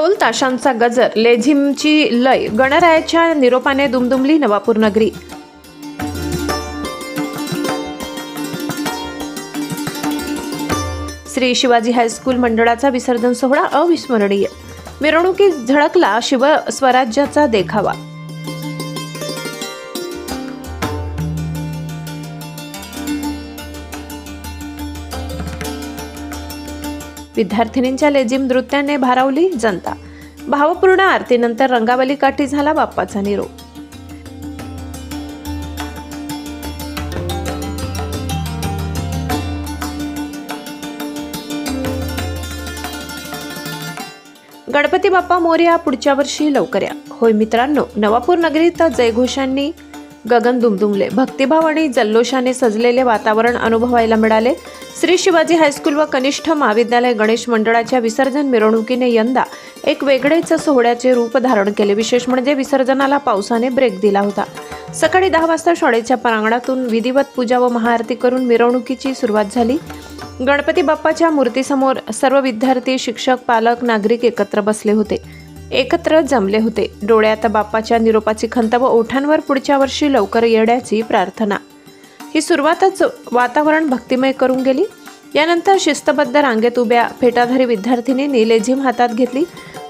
ढोल ताशांचा गजर लेझिमची लय गणरायाच्या निरोपाने दुमदुमली नवापूर नगरी. श्री शिवाजी हायस्कूल मंडळाचा विसर्जन सोहळा अविस्मरणीय. मिरवणुकीत झळकला शिवस्वराज्याचा देखावा. विद्यार्थिनींच्या लेझिम नृत्याने भारावली जनता. भावपूर्ण आरतीनंतर रंगावली काठी झाला बाप्पाचा निरोप. गणपती बाप्पा मोर्या पुढच्या वर्षी लवकर या. होय मित्रांनो नवापूर नगरीत जयघोषांनी गगन दुमदुमले. भक्तिभाव आणि जल्लोषाने सजलेले वातावरण अनुभवायला मिळाले. श्री शिवाजी हायस्कूल व कनिष्ठ महाविद्यालय गणेश मंडळाच्या विसर्जन मिरवणुकीने यंदा एक वेगळेच सोहळ्याचे रूप धारण केले. विशेष म्हणजे विसर्जनाला पावसाने ब्रेक दिला होता. सकाळी दहा वाजता शाळेच्या प्रांगणातून विधिवत पूजा व महाआरती करून मिरवणुकीची सुरुवात झाली. गणपती बाप्पाच्या मूर्तीसमोर सर्व विद्यार्थी शिक्षक पालक नागरिक एकत्र बसले होते. एकत्र जमले होते. डोळ्यात बाप्पाच्या निरोपाची खंत व ओठांवर पुढच्या वर्षी लवकर येण्याची प्रार्थना ही सुरुवातच वातावरण भक्तिमय करून गेली. यानंतर शिस्तबद्ध रांगेत उभ्या फेटाधारी विद्यार्थिनींनी लेझिम हातात घेतली.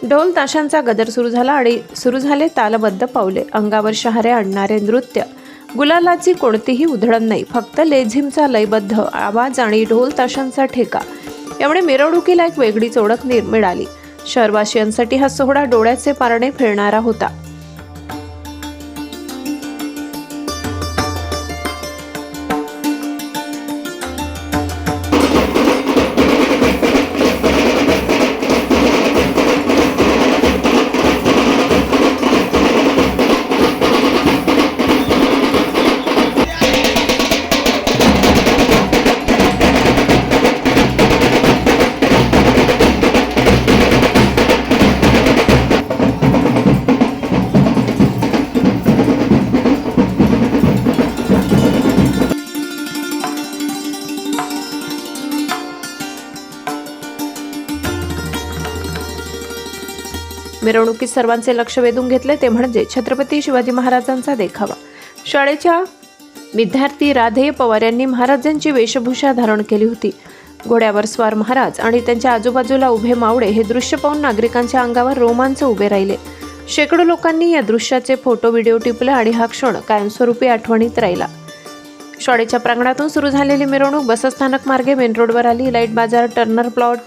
ढोल ताशांचा गदर सुरू झाला आणि सुरू झाले तालबद्ध पावले. अंगावर शहारे आणणारे नृत्य. गुलालाची कोणतीही उधळण नाही. फक्त लेझिमचा लयबद्ध आवाज आणि ढोल ताशांचा ठेका. यामुळे मिरवणुकीला एक वेगळीच ओळख मिळाली. शहरवासियांसाठी हा सोहळा डोळ्याचे पारणे फिरणारा होता. मिरवणुकीत सर्वांचे लक्ष वेधून घेतले ते म्हणजे छत्रपती शिवाजी महाराजांचा देखावा. शाळेच्या विद्यार्थी राधेय पवार यांनी महाराजांची वेशभूषा धारण केली होती. घोड्यावर स्वार महाराज आणि त्यांच्या आजूबाजूला उभे मावळे हे दृश्य पाहून नागरिकांच्या अंगावर रोमांच उभे राहिले. शेकडो लोकांनी या दृश्याचे फोटो व्हिडिओ टिपले आणि हा क्षण कायमस्वरूपी आठवणीत राहिला. शाळेच्या प्रांगणातून सुरू झालेली मिरवणूक बसस्थानक मार्गे मेन रोडवर आली. लाइट बाजार टर्नर प्लॉट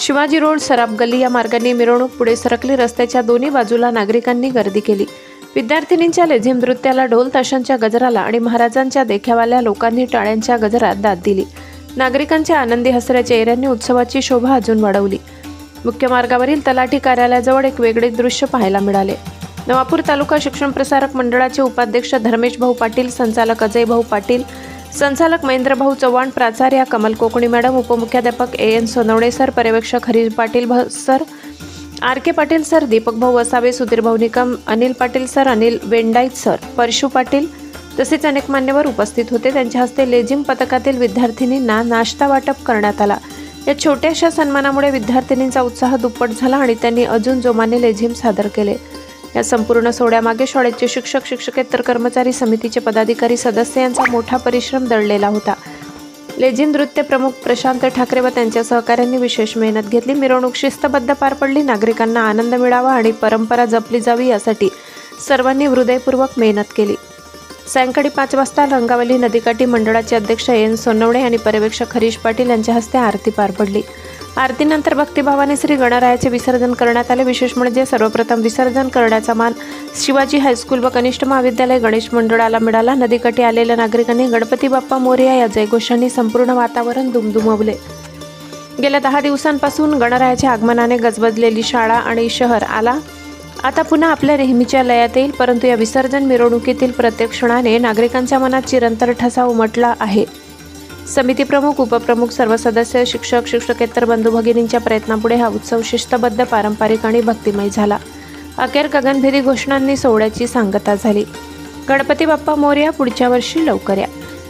शिवाजी रोड सराब गल्ली या मार्गाने मिरवणूक पुढे सरकली. रस्त्याच्या दोन्ही बाजूला नागरिकांनी गर्दी केली. विद्यार्थिनींच्या लेझिम नृत्याला ढोल ताशांच्या गजराला आणि महाराजांच्या देखावाल्या लोकांनी टाळ्यांच्या गजरात दाद दिली. नागरिकांच्या आनंदी हसऱ्या चेहऱ्यांनी उत्सवाची शोभा अजून वाढवली. मुख्य मार्गावरील तलाठी कार्यालयाजवळ एक वेगळे दृश्य पाहायला मिळाले. नवापूर तालुका शिक्षण प्रसारक मंडळाचे उपाध्यक्ष धर्मेश भाऊ पाटील संचालक अजय भाऊ पाटील संचालक महेंद्रभाऊ चव्हाण प्राचार्या कमल कोकणी मॅडम उपमुख्याध्यापक ए एन सोनवणे सर पर्यवेक्षक हरीश पाटील भ sir R K Patil sir Deepak भाऊ वसावे सुधीर भाऊ निकम अनिल पाटील सर अनिल वेंडाईत सर परशु पाटील तसेच अनेक मान्यवर उपस्थित होते. त्यांच्या हस्ते लेझिम पथकातील विद्यार्थिनींना नाश्ता वाटप करण्यात आला. या छोट्याशा सन्मानामुळे विद्यार्थिनींचा उत्साह दुप्पट झाला आणि त्यांनी अजून जोमाने लेझिम सादर केले. या संपूर्ण सोहळ्यामागे शाळेचे शिक्षक शिक्षकेतर कर्मचारी समितीचे पदाधिकारी सदस्य यांचा मोठा परिश्रम दडलेला होता. लेझिम नृत्य प्रमुख प्रशांत ठाकरे व त्यांच्या सहकाऱ्यांनी विशेष मेहनत घेतली. मिरवणूक शिस्तबद्ध पार पडली. नागरिकांना आनंद मिळावा आणि परंपरा जपली जावी यासाठी सर्वांनी हृदयपूर्वक मेहनत केली. सायंकाळी पाच वाजता रंगावली नदीकाठी मंडळाचे अध्यक्ष एन सोनवणे आणि पर्यवेक्षक हरीश पाटील यांच्या हस्ते आरती पार पडली. आरतीनंतर भक्तिभावाने श्री गणरायाचे विसर्जन करण्यात आले. विशेष म्हणजे सर्वप्रथम विसर्जन करण्याचा मान शिवाजी हायस्कूल व कनिष्ठ महाविद्यालय गणेश मंडळाला मिळाला. नदीकाठी आलेल्या नागरिकांनी गणपती बाप्पा मोर्या या जयघोषांनी संपूर्ण वातावरण दुमदुमवले. गेल्या दहा दिवसांपासून गणरायाच्या आगमनाने गजबजलेली शाळा आणि शहर आला. आता पुन्हा आपल्या नेहमीच्या लयात येईल परंतु या विसर्जन मिरवणुकीतील प्रत्येक क्षणाने नागरिकांच्या मनात चिरंतर ठसा उमटला आहे. समिती प्रमुख उपप्रमुख सर्व सदस्य शिक्षक शिक्षकेतर बंधू भगिनींच्या प्रयत्नापुढे हा उत्सव शिस्तबद्ध पारंपरिक आणि भक्तिमय झाला. अखेर गगनभेदी घोषणांनी सोहळ्याची सांगता झाली. गणपती बाप्पा मोर्या पुढच्या वर्षी लवकर या.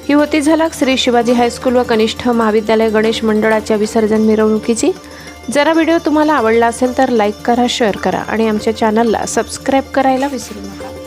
ही होती झलक श्री शिवाजी हायस्कूल व कनिष्ठ महाविद्यालय गणेश मंडळाच्या विसर्जन मिरवणुकीची. जरा व्हिडिओ तुम्हाला आवडला असेल तर लाईक करा शेअर करा आणि आमच्या चॅनलला सबस्क्राईब करायला विसरू नका.